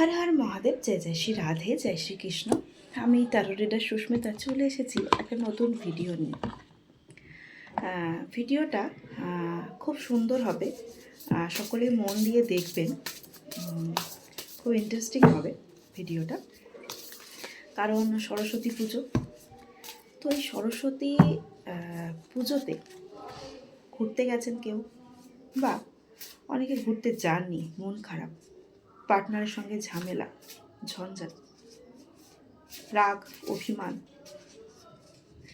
হর হর মহাদেব, জয় জয় শ্রী রাধে, জয় শ্রীকৃষ্ণ আমি তারো রিডার সুস্মিতা, চলে এসেছি একটা নতুন ভিডিও নিয়ে। ভিডিওটা খুব সুন্দর হবে। সকলে মন দিয়ে দেখবেন। খুব ইন্টারেস্টিং হবে ভিডিওটা কারণ সরস্বতী পুজো। তো এই সরস্বতী পুজোতে ঘুরতে গেছেন কেউ? বা, অনেকে ঘুরতে যাননি, মন খারাপ। পার্টনারের সঙ্গে ঝামেলা, ঝঞ্ঝাট, রাগ, অভিমান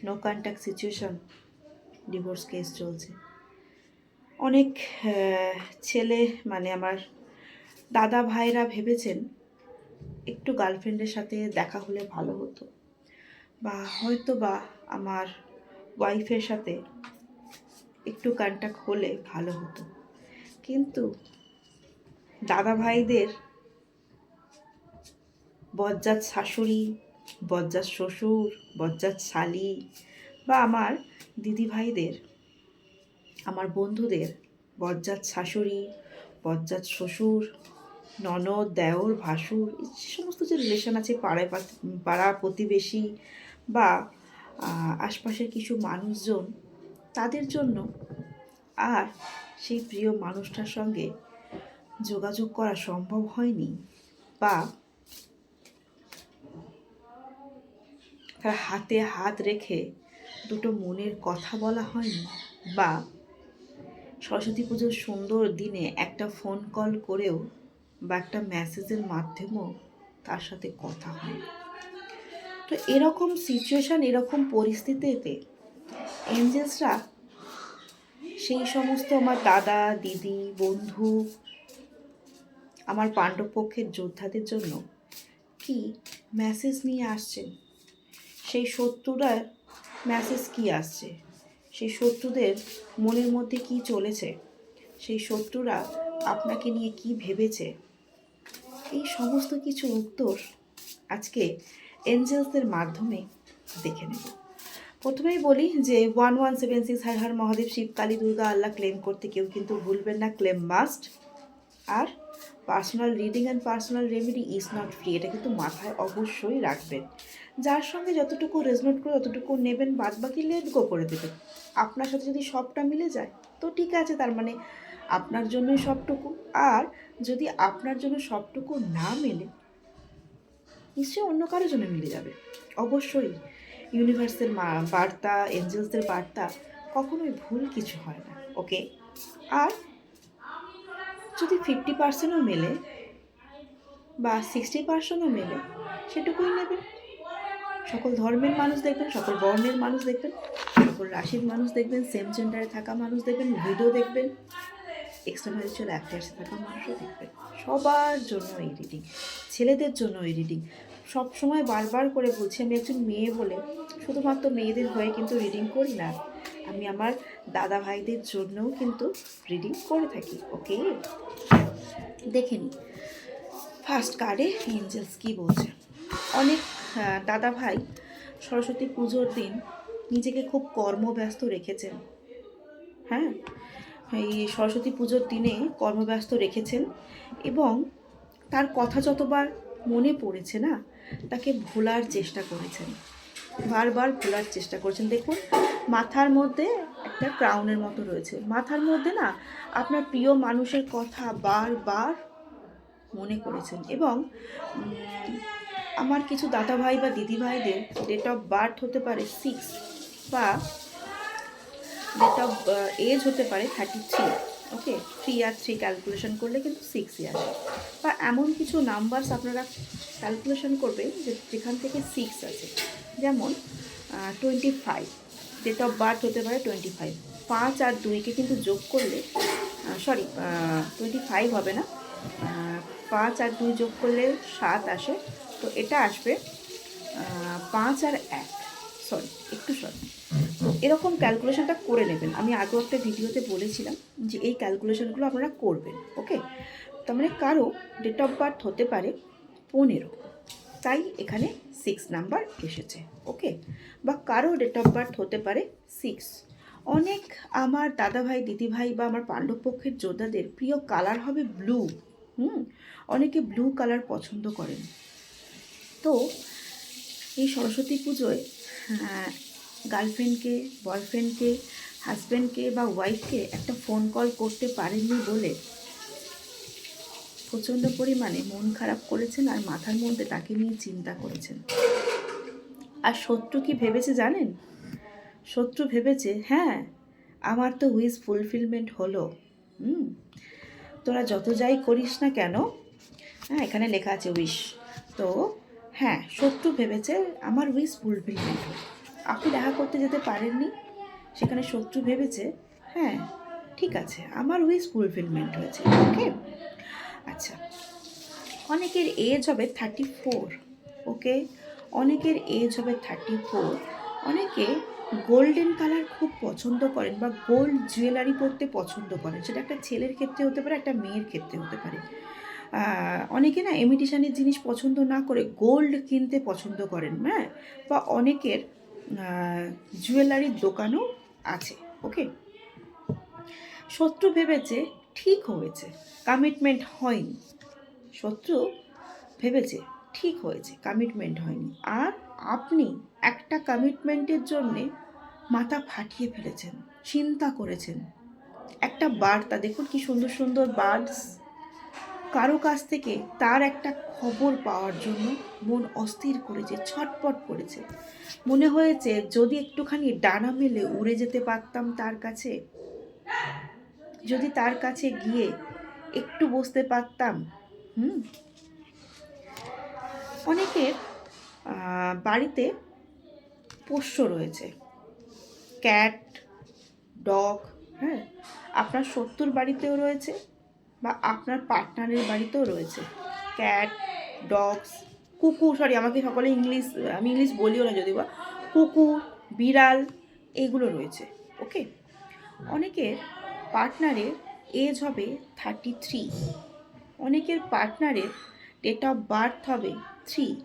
no contact situation divorce case চলছে। অনেক ছেলে মানে আমার দাদা ভাইরা ভেবেছেন একটু গার্লফ্রেন্ডের সাথে দেখা হলে ভালো হতো। বা হয়তো বা আমার ওয়াইফের সাথে একটু কন্ট্যাক্ট হলে ভালো হতো। কিন্তু দাদা ভাইদের বজ্জাত শাশুড়ি, বজ্জাত শ্বশুর, বজ্জাত শালি বা আমার দিদি ভাইদের আমার বন্ধুদের, বজ্জাত শাশুড়ি, বজ্জাত শ্বশুর, ননদ, দেওর, ভাসুর, এই সমস্ত যে রিলেশন আছে, পাড়ায় পাড়া প্রতিবেশী বা আশপাশের কিছু মানুষজন, তাদের জন্য আর সেই প্রিয় মানুষটার সঙ্গে যোগাযোগ করা সম্ভব হয়নি বা তার হাতে হাত রেখে দুটো মনের কথা বলা হয়নি বা সরস্বতী পুজোর সুন্দর দিনে একটা ফোন কল করেও বা একটা মেসেজের মাধ্যমেও তার সাথে কথা হয় তো এরকম সিচুয়েশান এরকম পরিস্থিতিতে এঞ্জেলসরা সেই সমস্ত আমার দাদা, দিদি, বন্ধু আমার পাণ্ডবপক্ষের যোদ্ধাদের জন্য কি মেসেজ নিয়ে আসছেন সেই শত্রুরার মেসেজ কি আসছে? সেই শত্রুদের মনের মধ্যে কি চলেছে? সেই শত্রুরা আপনাকে নিয়ে কি ভেবেছে? এই সমস্ত কিছু উত্তর আজকে এঞ্জেলসদের মাধ্যমে দেখে নেব। প্রথমেই বলি যে one one seven six Har Har Mahadev Shiv Kali Durga Allah claim করতে কেউ কিন্তু ভুলবেন না claim must R personal reading and personal remedy is not free এটা কিন্তু মাথায় অবশ্যই রাখবেন। যার সঙ্গে যতটুকু রেজনেট করে ততটুকু নেবেন বাদ বাকি লেট গো করে দেবেন। আপনার সাথে যদি সবটা মিলে যায়, তো ঠিক আছে, তার মানে আপনার জন্যই সবটুকু। আর যদি আপনার জন্য সবটুকু না মেলে, নিশ্চয়ই অন্য কারোর জন্য মিলে যাবে। অবশ্যই ইউনিভার্সের বার্তা এঞ্জেলসদের বার্তা কখনোই ভুল কিছু হয় না ওকে আর যদি ফিফটি পার্সেন্টও মেলে বা সিক্সটি পার্সেন্টও মেলে, সেটুকুই নেবেন। সকল ধর্মের মানুষ দেখবেন, সকল বর্ণের মানুষ দেখবেন, সকল রাশির মানুষ দেখবেন সেম জেন্ডারে থাকা মানুষ দেখবেন ভিডিও দেখবেন এক্সট্রা অ্যাফেয়ার্সে থাকা মানুষও দেখবেন। সবার জন্য এই রিডিং ছেলেদের জন্য এই রিডিং সব সময় বারবার করে বলছি, আমি একজন মেয়ে বলে, শুধুমাত্র মেয়েদের হয়ে কিন্তু রিডিং করি না। আমি আমার দাদা ভাইদের জন্যও কিন্তু রিডিং করে থাকি ওকে দেখে নিই ফার্স্ট কার্ডে এঞ্জেলস কী বলছে? অনেক দাদা ভাই সরস্বতী পুজোর দিন নিজেকে খুব কর্মব্যস্ত রেখেছেন। হ্যাঁ? এই সরস্বতী পুজোর দিনে কর্মব্যস্ত রেখেছেন এবং তার কথা যতবার মনে পড়েছে না, তাকে ভোলার চেষ্টা করেছেন। বারবার ভোলার চেষ্টা করেছেন। দেখুন, মাথার মধ্যে একটা ক্রাউনের মতো রয়েছে। মাথার মধ্যে না আপনার প্রিয় মানুষের কথা বারবার মনে করেছেন এবং আমার কিছু দাদা ভাই বা দিদি ভাইদের ডেট অফ বার্থ হতে পারে সিক্স বা ডেট অফ এজ হতে পারে থার্টি থ্রি ওকে থ্রি আর থ্রি ক্যালকুলেশন করলে কিন্তু সিক্সই আসে। বা এমন কিছু নাম্বারস আপনারা ক্যালকুলেশন করবেন যে যেখান থেকে সিক্স আছে যেমন twenty five date of birth হতে পারে টোয়েন্টি ফাইভ পাঁচ আর দুইকে কিন্তু যোগ করলে সরি টোয়েন্টি ফাইভ হবে না। পাঁচ আর দুই যোগ করলে সাত আসে। তো এটা আসবে পাঁচ আর এক। সরি একটু সরি তো এরকম ক্যালকুলেশনটা করে নেবেন। আমি আগেও একটা ভিডিওতে বলেছিলাম যে এই ক্যালকুলেশনগুলো আপনারা করবেন ওকে তার মানে কারও ডেট অফ বার্থ হতে পারে পনেরো। তাই এখানে সিক্স নাম্বার এসেছে ওকে বা কারও ডেট অফ বার্থ হতে পারে সিক্স অনেক আমার দাদা ভাই দিদি ভাই বা আমার পাণ্ডব পক্ষের যোদ্ধাদের প্রিয় কালার হবে ব্লু হুম? অনেকে ব্লু কালার পছন্দ করেন। তো এই সরস্বতী পুজোয় গার্লফ্রেন্ডকে বয়ফ্রেন্ডকে হাজব্যান্ডকে বা ওয়াইফকে একটা ফোন কল করতে পারেননি বলে প্রচণ্ড পরিমাণে মন খারাপ করেছেন আর মাথার মধ্যে তাকে নিয়ে চিন্তা করেছেন। আর শত্রু কি ভেবেছে জানেন? শত্রু ভেবেছে হ্যাঁ আমার তো উইস ফুলফিলমেন্ট হলো। হুম, তোরা যত যাই করিস না কেন? হ্যাঁ এখানে লেখা আছে উইশ তো হ্যাঁ শত্রু ভেবেছে আমার উইস ফুলফিলমেন্ট আপনি দেখা করতে যেতে পারেননি? সেখানে শত্রু ভেবেছে হ্যাঁ ঠিক আছে, আমার উইস ফুলফিলমেন্ট হয়েছে ওকে আচ্ছা। অনেকের এজ হবে থার্টি ফোর ওকে অনেকের এজ হবে থার্টি ফোর অনেকে গোল্ডেন কালার খুব পছন্দ করেন বা গোল্ড জুয়েলারি পরতে পছন্দ করেন। সেটা একটা ছেলের ক্ষেত্রে হতে পারে, একটা মেয়ের ক্ষেত্রে হতে পারে। অনেকে না ইমিটেশনের জিনিস পছন্দ না করে গোল্ড কিনতে পছন্দ করেন হ্যাঁ? বা অনেকের জুয়েলারির দোকানও আছে ওকে শত্রু ভেবেছে ঠিক হয়েছে। কমিটমেন্ট হয়নি। শত্রু ভেবেছে ঠিক হয়েছে কমিটমেন্ট হয়নি। আর আপনি একটা কমিটমেন্টের জন্যে মাথা ফাটিয়ে ফেলেছেন, চিন্তা করেছেন। একটা বার্তা, দেখুন কি সুন্দর সুন্দর বার্ডস কারও কাছ থেকে তার একটা খবর পাওয়ার জন্য মন অস্থির করেছে, ছটপট করেছে। মনে হয়েছে যদি একটুখানি ডানা মেলে উড়ে যেতে পারতাম তার কাছে। যদি তার কাছে গিয়ে একটু বসতে পারতাম, হুম? অনেকের বাড়িতে পোষ্য রয়েছে। ক্যাট, ডগ হ্যাঁ? আপনার শত্রুর বাড়িতেও রয়েছে বা আপনার পার্টনারের বাড়িতেও রয়েছে। ক্যাট, ডগস কুকুর সরি, আমাকে সকলে ইংলিশ, আমি ইংলিশ বলিও না যদি বা কুকুর বিড়াল এইগুলো রয়েছে, ওকে? অনেকের পার্টনারের এজ হবে থার্টি থ্রি অনেকের পার্টনারের ডেট অফ বার্থ হবে থ্রি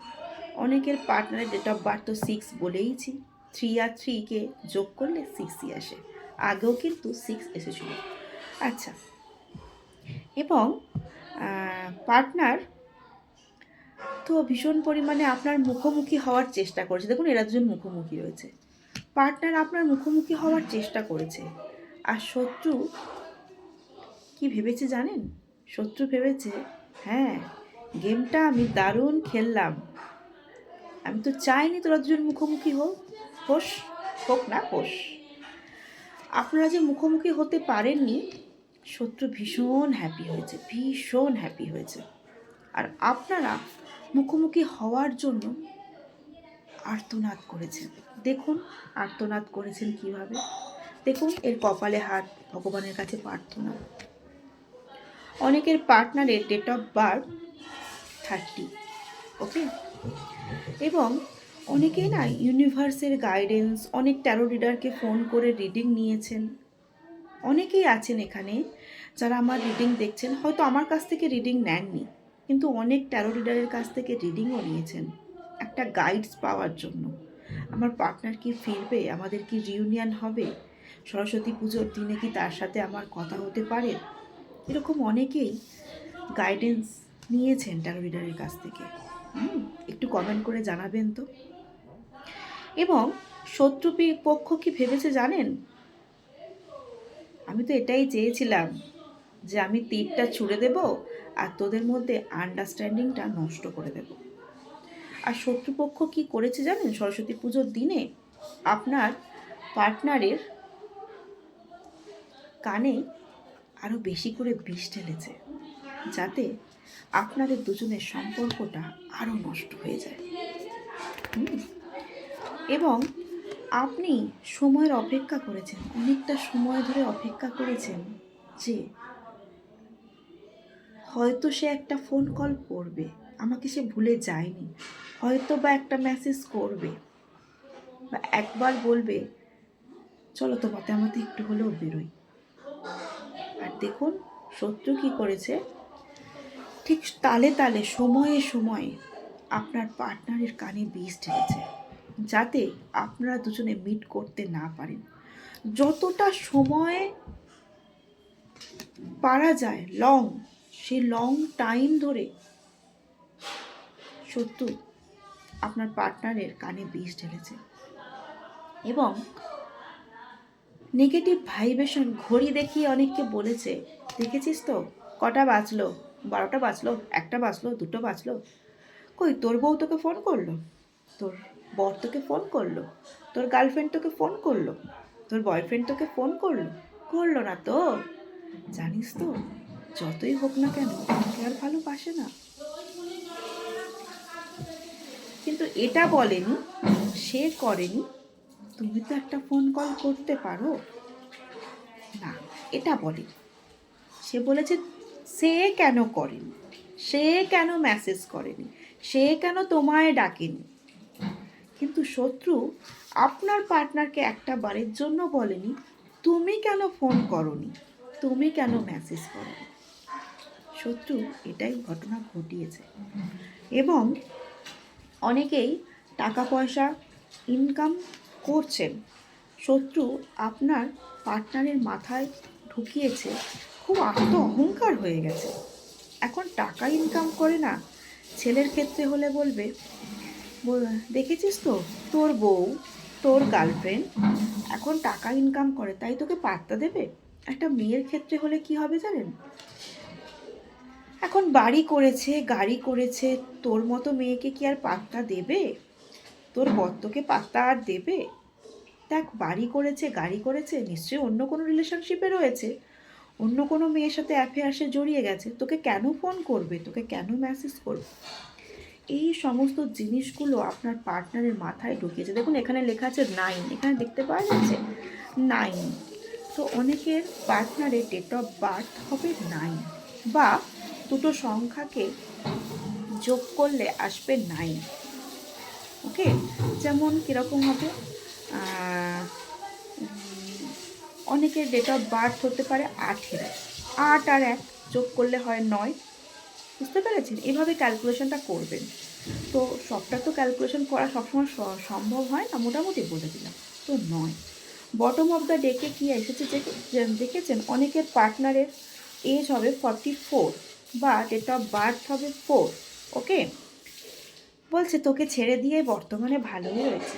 অনেকের পার্টনারের ডেট অফ বার্থ তো সিক্স বলেইছি থ্রি আর থ্রিকে যোগ করলে সিক্সই আসে। আগেও কিন্তু সিক্স এসেছিল। আচ্ছা। এবং পার্টনার তো ভীষণ পরিমাণে আপনার মুখোমুখি হওয়ার চেষ্টা করেছে। দেখুন, এরা দুজন মুখোমুখি রয়েছে। পার্টনার আপনার মুখোমুখি হওয়ার চেষ্টা করেছে। আর শত্রু কি ভেবেছে জানেন? শত্রু ভেবেছে হ্যাঁ গেমটা আমি দারুণ খেললাম। আমি তো চাইনি তোরা দুজন মুখোমুখি হোক হোস, হোক না হোস। আপনারা যে মুখোমুখি হতে পারেননি, শত্রু ভীষণ হ্যাপি হয়েছে, ভীষণ হ্যাপি হয়েছে। আর আপনারা মুখোমুখি হওয়ার জন্য আর্তনাদ করেছেন। দেখুন আর্তনাদ করেছেন কীভাবে। দেখুন, এর কপালে হাত, ভগবানের কাছে প্রার্থনা। অনেকের পার্টনারের date of birth thirty okay এবং অনেকেই না ইউনিভার্সের গাইডেন্স অনেক ট্যারো রিডারকে ফোন করে রিডিং নিয়েছেন। অনেকেই আছেন এখানে যারা আমার রিডিং দেখছেন, হয়তো আমার কাছ থেকে রিডিং নেননি, কিন্তু অনেক ট্যারো রিডারের কাছ থেকে রিডিংও নিয়েছেন, একটা গাইডস পাওয়ার জন্য। আমার পার্টনার কি ফিরবে? আমাদের কি রিউনিয়ন হবে? সরস্বতী পুজোর দিনে কি তার সাথে আমার কথা হতে পারে? এরকম অনেকেই গাইডেন্স নিয়েছেন ট্যারো রিডারের কাছ থেকে। একটু কমেন্ট করে জানাবেন তো। এবং শত্রু পক্ষ কি ভেবেছে জানেন? আমি তো এটাই চেয়েছিলাম যে আমি তীরটা ছুঁড়ে দেব আর তোদের মধ্যে আন্ডারস্ট্যান্ডিংটা নষ্ট করে দেব। আর শত্রুপক্ষ কি করেছে জানেন সরস্বতী পুজোর দিনে? আপনার পার্টনারের কানে আরও বেশি করে বিষ ঢেলেছে, যাতে আপনাদের দুজনের সম্পর্কটা আরও নষ্ট হয়ে যায়। এবং আপনি সময়ের অপেক্ষা করেছেন, অনেকটা সময় ধরে অপেক্ষা করেছেন যে হয়তো সে একটা ফোন কল করবে, আমাকে সে ভুলে যায়নি, হয়তো বা একটা মেসেজ করবে, বা একবার বলবে, চলো তোমাতে, আমাতে একটু হলেও বেরোই আর দেখুন, শত্রু কি করেছে? ঠিক তালে তালে, সময়ে সময়ে আপনার পার্টনারের কানে বিষ ঢেলেছে যাতে আপনারা দুজনে মিট করতে না পারেন। যতটা সময় পারা যায় লং সে লং টাইম ধরে শত্রু আপনার পার্টনারের কানে বিষ ঢেলেছে এবং নেগেটিভ ভাইব্রেশন ঘড়ি দেখিয়ে অনেককে বলেছে, দেখেছিস তো? কটা বাঁচলো বারোটা বাজলো? একটা বাঁচলো দুটো বাঁচলো কই, তোর বউ তোকে ফোন করল? তোর বর তোকে ফোন করল? তোর গার্লফ্রেন্ড তোকে ফোন করল? তোর বয়ফ্রেন্ড তোকে ফোন করল? করল না তো? জানিস তো, যতই হোক না কেন তোকে আর ভালোবাসে না। কিন্তু এটা বলেনি, সে করেনি তুমি তো একটা ফোন কল করতে পারো। না, এটা বলে। সে বলেছে, সে কেন করেনি? সে কেন মেসেজ করেনি? সে কেন তোমায় ডাকেনি? কিন্তু শত্রু আপনার পার্টনারকে একটা বারের জন্য বলেনি, তুমি কেন ফোন করনি? তুমি কেন মেসেজ করনি? শত্রু এটাই ঘটনা ঘটিয়েছে। এবং অনেকেই টাকা পয়সা ইনকাম করছেন। শত্রু আপনার পার্টনারের মাথায় ঢুকিয়েছে, খুব আত্ম অহংকার হয়ে গেছে। এখন টাকা ইনকাম করে না, ছেলের ক্ষেত্রে হলে বলবে বল- দেখেছিস তো? তোর বউ, তোর গার্লফ্রেন্ড এখন টাকা ইনকাম করে, তাই তোকে পাত্তা দেবে? একটা মেয়ের ক্ষেত্রে হলে কি হবে জানেন? এখন বাড়ি করেছে, গাড়ি করেছে, তোর মতো মেয়েকে কি আর পাত্তা দেবে? তোর বর্তকে পাত্তা আর দেবে? দেখ, বাড়ি করেছে, গাড়ি করেছে, নিশ্চয়ই অন্য কোনো রিলেশনশিপে রয়েছে। অন্য কোনো মেয়ের সাথে অ্যাফেয়ার্সে জড়িয়ে গেছে। তোকে কেন ফোন করবে? তোকে কেন মেসেজ করবে? এই সমস্ত জিনিসগুলো আপনার পার্টনারের মাথায় ঢুকিয়েছে। দেখুন, এখানে লেখা আছে নাইন এখানে দেখতে পাওয়া যাচ্ছে নাইন তো অনেকের পার্টনারের ডেট অফ বার্থ হবে নাইন বা দুটো সংখ্যাকে যোগ করলে আসবে নাইন ওকে? যেমন কীরকম হবে? অনেকের ডেট অফ বার্থ হতে পারে আঠেরো। আট আর এক যোগ করলে হয় নয়। বুঝতে পেরেছেন? এভাবে ক্যালকুলেশনটা করবেন। তো সবটা তো ক্যালকুলেশন করা সবসময় সম্ভব হয় না, মোটামুটি বলে দিলাম। তো নয়। বটম অফ দ্য ডেকে কী এসেছে দেখেছেন? অনেকের পার্টনারের এজ হবে ফর্টি ফোর বা ডেট অফ বার্থ হবে ফোর ওকে বলছে, তোকে ছেড়ে দিয়ে বর্তমানে ভালোই রয়েছে।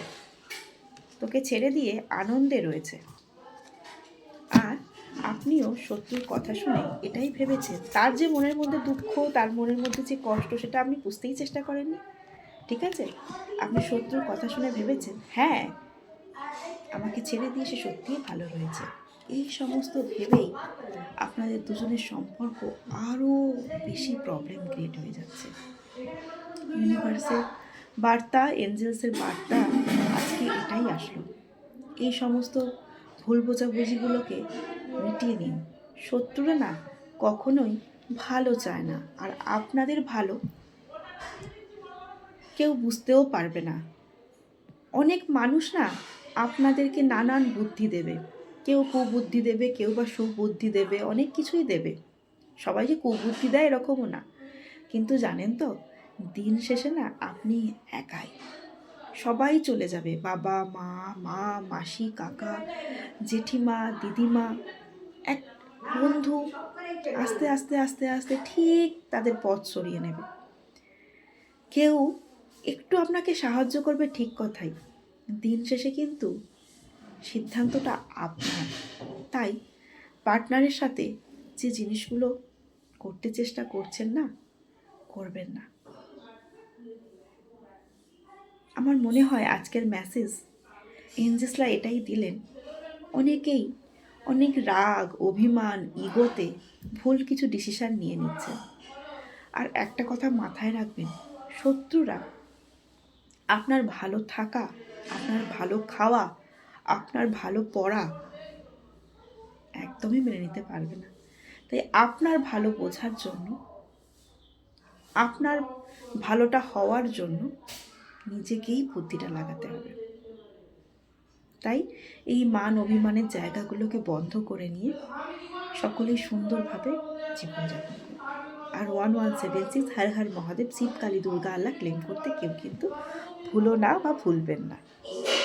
তোকে ছেড়ে দিয়ে আনন্দে রয়েছে। আর আপনিও শত্রুর কথা শুনে এটাই ভেবেছেন। তার যে মনের মধ্যে দুঃখ, তার মনের মধ্যে যে কষ্ট, সেটা আপনি বুঝতেই চেষ্টা করেননি? ঠিক আছে? আপনি শত্রুর কথা শুনে ভেবেছেন। হ্যাঁ আমাকে ছেড়ে দিয়ে সে সত্যিই ভালো রয়েছে। এই সমস্ত ভেবেই আপনাদের দুজনের সম্পর্ক আরও বেশি প্রবলেম ক্রিয়েট হয়ে যাচ্ছে। ইউনিভার্সের বার্তা, এঞ্জেলসের বার্তা, আজকে এটাই আসলো। এই সমস্ত ভুল বোঝাবুঝিগুলোকে মিটিয়ে নিন। শত্রুরা না, কখনোই ভালো চায় না। আর আপনাদের ভালো কেউ বুঝতেও পারবে না। অনেক মানুষ না আপনাদেরকে নানান বুদ্ধি দেবে। কেউ কুবুদ্ধি দেবে, কেউ বা সুবুদ্ধি দেবে, অনেক কিছুই দেবে। সবাই যে কুবুদ্ধি দেয় এরকমও না। কিন্তু জানেন তো দিন শেষে না আপনি একাই। সবাই চলে যাবে, বাবা, মা মা, মাসি, কাকা, জেঠিমা, দিদিমা, এক বন্ধু আস্তে আস্তে আস্তে আস্তে ঠিক তাদের পথ সরিয়ে নেবে। কেউ একটু আপনাকে সাহায্য করবে ঠিক কথাই। দিন শেষে কিন্তু সিদ্ধান্তটা আপনার। তাই পার্টনারের সাথে যে জিনিসগুলো করতে চেষ্টা করছেন না, করবেন না। আমার মনে হয় আজকের মেসেজ এঞ্জেসলা এটাই দিলেন। অনেকেই অনেক রাগ, অভিমান, ইগোতে ভুল কিছু ডিসিশান নিয়ে নিচ্ছে। আর একটা কথা মাথায় রাখবেন, শত্রুরা আপনার ভালো থাকা, আপনার ভালো খাওয়া, আপনার ভালো পড়া একদমই মেনে নিতে পারবে না। তাই আপনার ভালো বোঝার জন্য, আপনার ভালোটা হওয়ার জন্য নিজেকেই বুদ্ধিটা লাগাতে হবে। তাই এই মান অভিমানের জায়গাগুলোকে বন্ধ করে নিয়ে সকলেই সুন্দরভাবে জীবনযাপন করে আর one one seven six Har Har Mahadev Shiv Kali Durga, Allah claim করতে কেউ কিন্তু ভুলো না বা ভুলবেন না।